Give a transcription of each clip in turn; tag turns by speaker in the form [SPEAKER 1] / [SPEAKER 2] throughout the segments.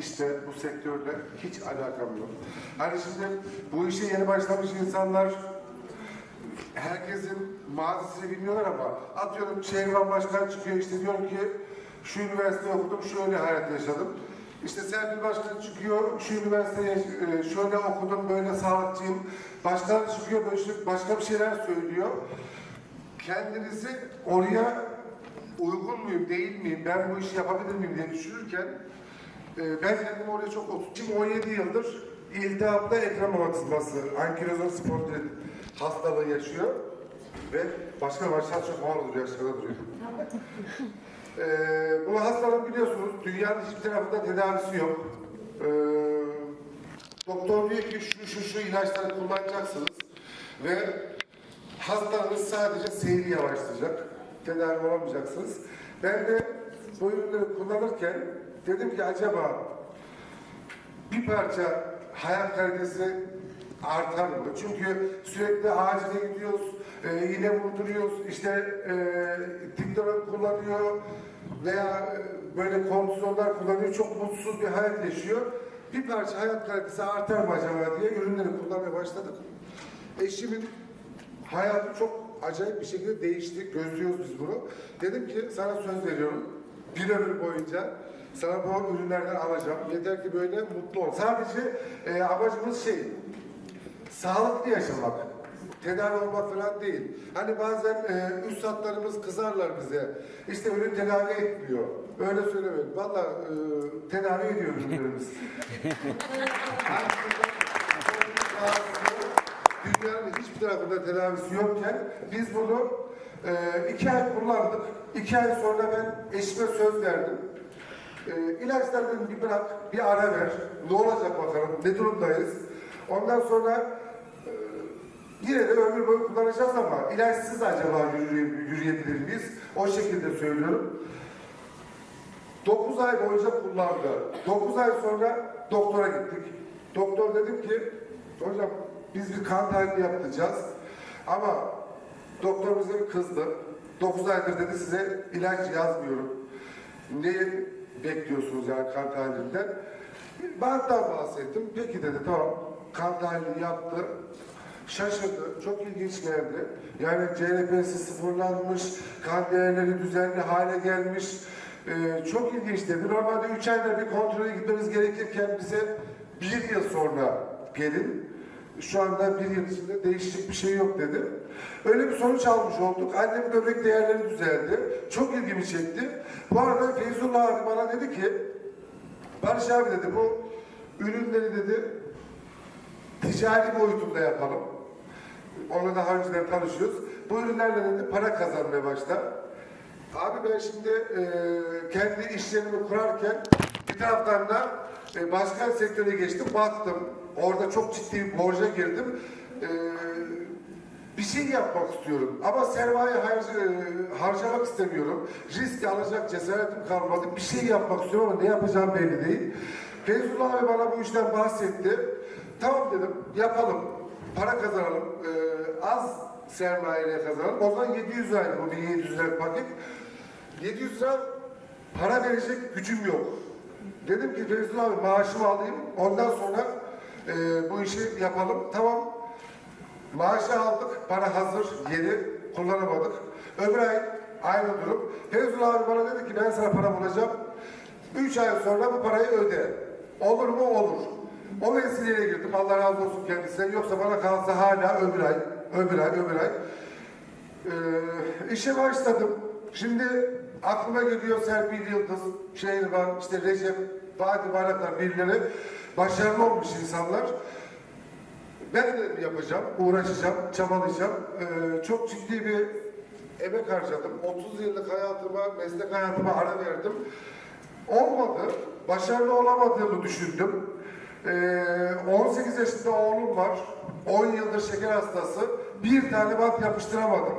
[SPEAKER 1] İşte bu sektörle hiç alakam yok. Hani şimdi bu işe yeni başlamış insanlar herkesin mazisini bilmiyorlar ama atıyorum Şehriban Başkan çıkıyor işte diyor ki şu üniversite okudum şöyle hayat yaşadım. İşte Serpil Başkan çıkıyor şu üniversiteye şöyle okudum böyle sağlıkçıyım. Başkan çıkıyor böyle başka bir şeyler söylüyor. Kendinizi oraya uygun muyum değil miyim ben bu işi yapabilir miyim diye düşünürken ee, Ben kendimi oraya çok oturttum. 17 yıldır iltihaplı ekrem romatizması, ankilozun spondilit hastalığı yaşıyor ve başka başlar çok ağır duruyor, aşağıda duruyor. ee, bu hastalık biliyorsunuz dünyanın hiçbir tarafında tedavisi yok. Ee, doktor diyor ki şu şu şu ilaçları kullanacaksınız ve hastanız sadece seyri yavaşlayacak. Tedavi olamayacaksınız. Ben de bu ürünleri kullanırken dedim ki acaba bir parça hayat kalitesi artar mı? Çünkü sürekli acile gidiyoruz, e, iğne vurduruyoruz, işte e, dikdörtgen kullanıyor veya e, böyle kortizonlar kullanıyor, çok mutsuz bir hayat yaşıyor. Bir parça hayat kalitesi artar mı acaba diye ürünleri kullanmaya başladık. Eşimin hayatı çok acayip bir şekilde değişti. Gözlüyoruz biz bunu. Dedim ki sana söz veriyorum. Bir ömür boyunca sana bu ürünlerden alacağım. Yeter ki böyle mutlu ol. Sadece e, amacımız şey, sağlıklı yaşamak. Tedavi olmak falan değil. Hani bazen e, üstadlarımız kızarlar bize. İşte ürün tedavi etmiyor. Öyle söylemeyin. Valla e, tedavi ediyor ürünlerimiz. Dünyanın hiçbir tarafında tedavisi yokken biz bunu e, iki ay kullandık. İki ay sonra ben eşime söz verdim. E, ilaçları dedim bir bırak, bir ara ver. Ne olacak bakalım, ne durumdayız. Ondan sonra e, yine de ömür boyu kullanacağız ama ilaçsız acaba yürüye- yürüyebilir miyiz? O şekilde söylüyorum. 9 ay boyunca kullandı. 9 ay sonra doktora gittik. Doktor dedim ki, hocam biz bir kan tahlili yaptıracağız. Ama doktor bir kızdı. 9 aydır dedi size ilaç yazmıyorum. Neyi bekliyorsunuz yani kan tahlilinden? Banttan bahsettim. Peki dedi tamam. Kan tahlili yaptı. Şaşırdı. Çok ilginç geldi. Yani CRP'si sıfırlanmış, kan değerleri düzenli hale gelmiş. Ee, çok ilginç dedi. Normalde 3 ayda bir kontrole gitmemiz gerekirken bize bir yıl sonra gelin. Şu anda bir yıl içinde değişecek bir şey yok dedi. Öyle bir sonuç almış olduk. Annemin böbrek değerleri düzeldi. Çok ilgimi çekti. Bu arada Feyzullah abi bana dedi ki Barış abi dedi bu ürünleri dedi ticari boyutunda yapalım. Onunla daha önceden tanışıyoruz. Bu ürünlerle dedi para kazanmaya başla. Abi ben şimdi e, kendi iş yerimi kurarken bir taraftan da e, başka sektöre geçtim, baktım. Orada çok ciddi bir borca girdim. E, bir şey yapmak istiyorum ama sermaye harc- e, harcamak istemiyorum. Risk alacak cesaretim kalmadı. Bir şey yapmak istiyorum ama ne yapacağım belli değil. Feyzullah abi bana bu işten bahsetti. Tamam dedim, yapalım. Para kazanalım. E, az sermayeyle kazanalım. O zaman 700 liraydı bu 1700 lira paket. 700 lira para verecek gücüm yok. Dedim ki Feyzullah abi maaşımı alayım. Ondan sonra e, bu işi yapalım. Tamam. Maaşı aldık, para hazır, yeni, kullanamadık. Öbür ay aynı durum. Feyzullah abi bana dedi ki ben sana para bulacağım. Üç ay sonra bu parayı öde. Olur mu? Olur. O vesileyle girdim. Allah razı olsun kendisine. Yoksa bana kalsa hala öbür ay, öbür ay, öbür ay. Ee, işe başladım. Şimdi aklıma geliyor Serpil Yıldız, Şehriban, işte Recep, Fatih Baraklar birileri başarılı olmuş insanlar. Ben de yapacağım, uğraşacağım, çabalayacağım. Ee, çok ciddi bir emek harcadım. 30 yıllık hayatıma, meslek hayatıma ara verdim. Olmadı. Başarılı olamadığımı düşündüm. Ee, 18 yaşında oğlum var. 10 yıldır şeker hastası. Bir tane bant yapıştıramadım.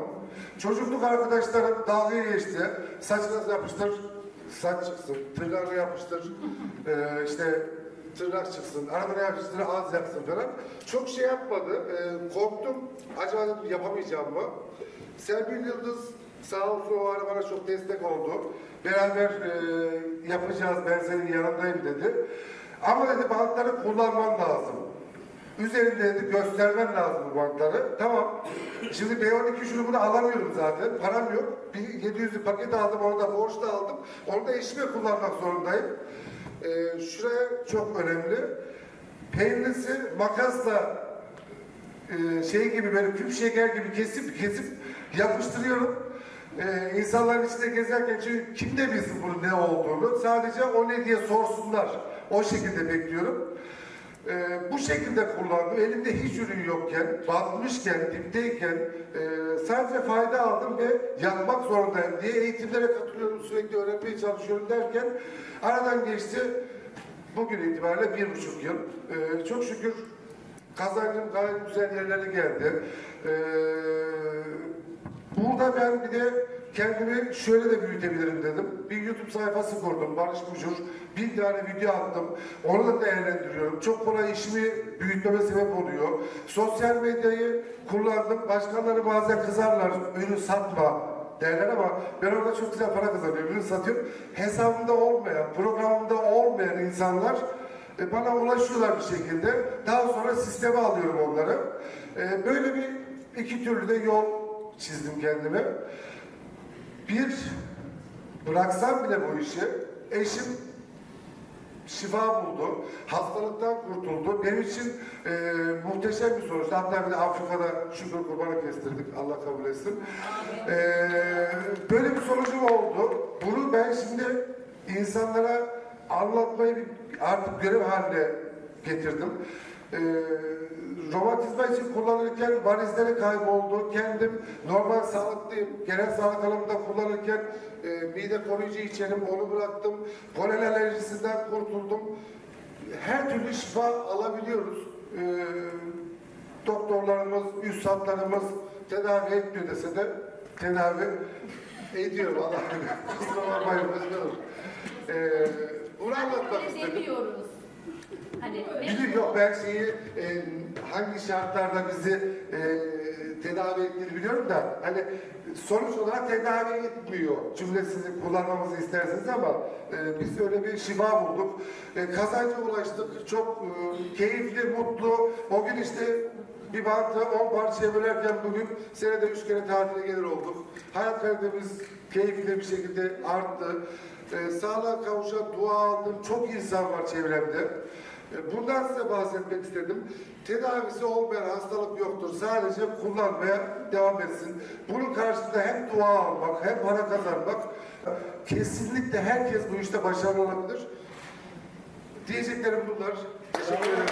[SPEAKER 1] Çocukluk arkadaşlarım dalga geçti. Saçına yapıştır, saç çıksın. Tırnağına yapıştır. Ee, işte tırnak çıksın, arabana yapıştır, az yapsın falan. Çok şey yapmadı. Ee, korktum. Acaba dedim yapamayacağım mı? Serpil Yıldız Sağ olsun o ara bana çok destek oldu. Beraber e, yapacağız ben senin yanındayım dedi. Ama dedi bantları kullanman lazım. Üzerinde dedi göstermen lazım bu bantları. Tamam. Şimdi B12 şunu bunu alamıyorum zaten. Param yok. Bir 700'lük paket aldım. Onu da borçla aldım. Onu da eşime kullanmak zorundayım. E, şuraya çok önemli. Peynirisi makasla e, şey gibi böyle küp şeker gibi kesip kesip yapıştırıyorum. E, insanların içinde gezerken çünkü kim de bilsin bunun ne olduğunu sadece o ne diye sorsunlar. O şekilde bekliyorum. E, bu şekilde kullandım. Elimde hiç ürün yokken, batmışken, dipteyken e, sadece fayda aldım ve yapmak zorundayım diye eğitimlere katılıyorum. Sürekli öğrenmeye çalışıyorum derken aradan geçti. Bugün itibariyle bir buçuk yıl. E, çok şükür Kazancım gayet güzel yerlere geldi. Ee, burada ben bir de kendimi şöyle de büyütebilirim dedim. Bir YouTube sayfası kurdum, Barış Bucur. Bin tane video attım. Onu da değerlendiriyorum. Çok kolay işimi büyütmeme sebep oluyor. Sosyal medyayı kullandım. Başkanları bazen kızarlar, ürün satma derler ama ben orada çok güzel para kazanıyorum, ürün satıyorum. Hesabımda olmayan, programımda olmayan insanlar e, bana ulaşıyorlar bir şekilde. Daha sonra sisteme alıyorum onları. E, böyle bir iki türlü de yol çizdim kendime. Bir, bıraksam bile bu işi, eşim şifa buldu, hastalıktan kurtuldu. Benim için e, muhteşem bir sonuç. Hatta bir de Afrika'da şükür kurbanı kestirdik, Allah kabul etsin. E, böyle bir sonucum oldu. Bunu ben şimdi insanlara anlatmayı artık görev haline getirdim. Ee, romatizma için kullanırken varizleri kayboldu. Kendim normal sağlıklıyım. Genel sağlık alanında kullanırken e, mide koruyucu içerim onu bıraktım. Polen alerjisinden kurtuldum. Her türlü şifa alabiliyoruz. Ee, doktorlarımız, üstadlarımız tedavi etmiyor dese de tedavi ediyor Allah. Kusura bakmayın. Ee, bunu anlatmak istedim.
[SPEAKER 2] demiyoruz. Hani
[SPEAKER 1] Biliyor yok ben şeyi e, hangi şartlarda bizi e, tedavi ettiğini biliyorum da hani sonuç olarak tedavi etmiyor cümlesini kullanmamızı isterseniz ama e, biz öyle bir şifa bulduk. E, kazanca ulaştık. Çok e, keyifli, mutlu. O gün işte bir bantı 10 parçaya bölerken bugün senede 3 kere tatile gelir olduk. Hayat kalitemiz keyifli bir şekilde arttı. E, sağlığa kavuşan dua aldım. Çok insan var çevremde. E, Bundan size bahsetmek istedim. Tedavisi olmayan hastalık yoktur. Sadece kullanmaya devam etsin. Bunun karşısında hem dua almak hem para kazanmak kesinlikle herkes bu işte başarılı olabilir. Diyeceklerim bunlar. Teşekkür ederim.